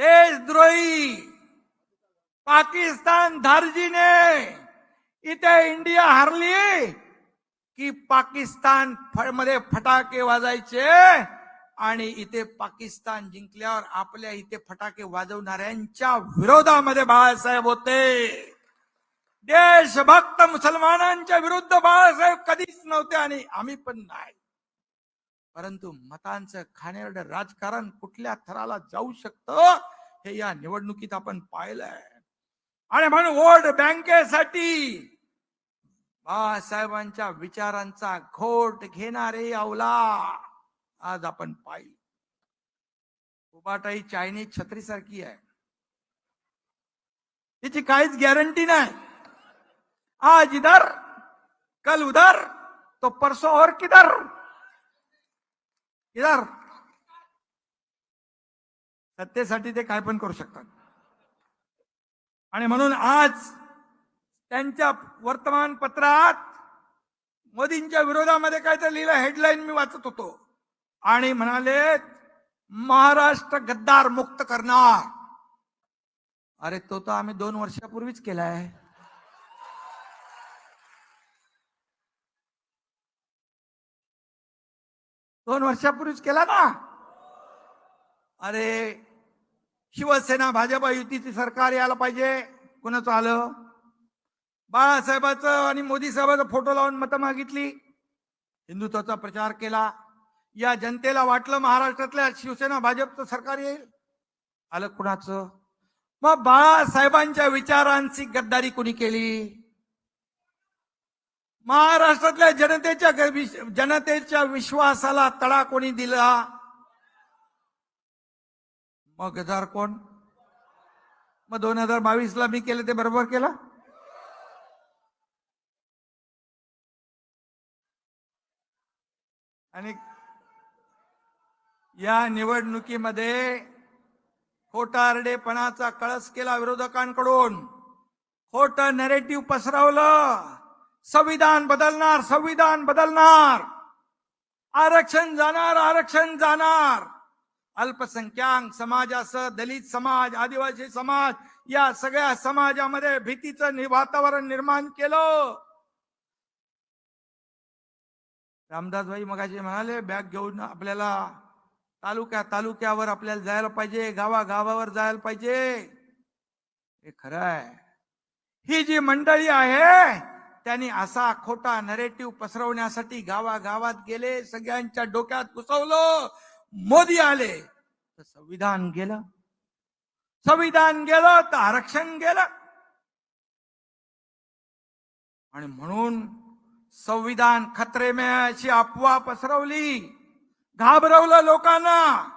देशद्रोही पाकिस्तान धारजीने. इथे इंडिया हरली की पाकिस्तानमध्ये फटाके वाजायचे आणि इथे पाकिस्तान जिंकल्यावर आपल्या इथे फटाके वाजवणाऱ्यांच्या विरोधामध्ये बाळासाहेब होते. देशभक्त मुसलमानांच्या विरुद्ध बाळासाहेब कधीच नव्हते आणि आम्ही पण नाही. परंतु मतांचं खाणेरडं राजकारण कुठल्या थराला जाऊ शकतं हे या निवडणुकीत आपण पाहिलंय. आणि म्हणून वोट बँकेसाठी बाळासाहेबांच्या विचारांचा घोट घेणारे अवला आज आपण पाहिलं. उबाटाई चायनीज छत्रीसारखी आहे. तिची काहीच गॅरंटी नाही. आज इधर कल उधर तो परसो और किधर? इधर सत्तेसाठी ते काय पण करू शकतात. आणि म्हणून आज त्यांच्या वर्तमानपत्रात मोदींच्या विरोधामध्ये काय तर लिहिलं हेडलाईन मी वाचत होतो. आणि म्हणाले महाराष्ट्र गद्दार मुक्त करणार. अरे तो तर आम्ही दोन वर्षापूर्वीच केलाय. दोन वर्षापूर्वीच केला ना? अरे शिवसेना भाजपा युतीचे सरकार यायला पाहिजे. कोणाचं आलं? बाळासाहेबाचं आणि मोदी साहेबाचा फोटो लावून मतं मागितली. हिंदुत्वाचा प्रचार केला. या जनतेला वाटलं महाराष्ट्रातल्या शिवसेना भाजपचं सरकार येईल. आलं कुणाचं? मग बाळासाहेबांच्या विचारांची गद्दारी कुणी केली? महाराष्ट्रातल्या जनतेच्या जनतेच्या विश्वासाला तडा कोणी दिला? मग हजार कोण? मग दोन हजार बावीस ला मी केलं ते बरोबर केलं? आणि या निवडणुकीमध्ये खोटारडेपणाचा कळस केला विरोधकांकडून. खोट नरेटिव्ह पसरवलं. संविधान बदलणार संविधान बदलणार. आरक्षण जाणार आरक्षण जाणार. अल्पसंख्याक समाजासह दलित समाज आदिवासी समाज या सगळ्या समाजामध्ये भीतीचं वातावरण निर्माण केलं. रामदासभाई मगाशी म्हणाले बॅग घेऊन आपल्याला तालुक्या तालुक्यावर आपल्याला जायला पाहिजे गावा गावावर जायला पाहिजे. हे खरं आहे. ही जी मंडळी आहे त्यांनी असा खोटा नरेटिव्ह पसरवण्यासाठी गावागावात गेले सगळ्यांच्या डोक्यात घुसवलं. मोदी आले तर संविधान गेलं. संविधान गेलं तर आरक्षण गेलं. आणि म्हणून संविधान खतरे में अशी अफवा पसरवली. घाबरवलं लोकांना.